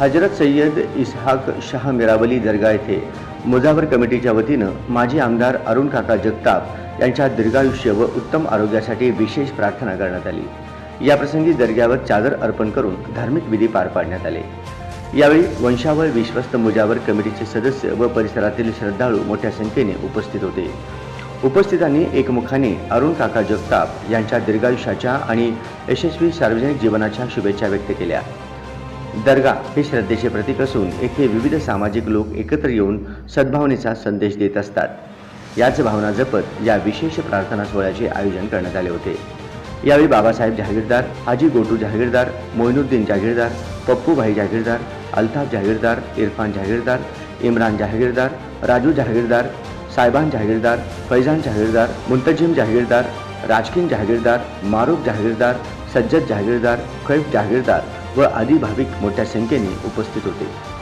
हजरत सय्यद इसहाक शाह मिरावली दर्गा येथे मुजावर कमिटीच्या वतीनं माजी आमदार अरुण काका जगताप यांच्या दीर्घायुष्य व उत्तम आरोग्यासाठी विशेष प्रार्थना करण्यात आली. याप्रसंगी दर्ग्यावर चादर अर्पण करून धार्मिक विधी पार पाडण्यात आले. यावेळी वंशावळ विश्वस्त मुजावर कमिटीचे सदस्य व परिसरातील श्रद्धाळू मोठ्या संख्येने उपस्थित होते. उपस्थितांनी एकमुखाने अरुण काका जगताप यांच्या दीर्घायुष्याच्या आणि यशस्वी सार्वजनिक जीवनाच्या शुभेच्छा व्यक्त केल्या. दर्गा हे श्रद्धेचे प्रतीक असून येथे विविध सामाजिक लोक एकत्र येऊन सद्भावनेचा संदेश देत असतात. याच भावना जपत या विशेष प्रार्थना सोहळ्याचे आयोजन करण्यात आले होते. यावेळी बाबासाहेब जहागीरदार हाजी गोटू जहागीरदार मोइनुद्दीन जहागीरदार पप्पूभाई जहागीरदार अल्ताफ जहागीरदार इरफान जहागीरदार इम्रान जहागीरदार राजू जहागीरदार सायबान जहागीरदार फैजान जहागीरदार मुंतजिम जहागीरदार राजकीन जहागीरदार मारूफ जहागीरदार सज्जद जहागीरदार कैफ जहागीरदार व आदी भाविक मोठ्या संख्येने उपस्थित होते.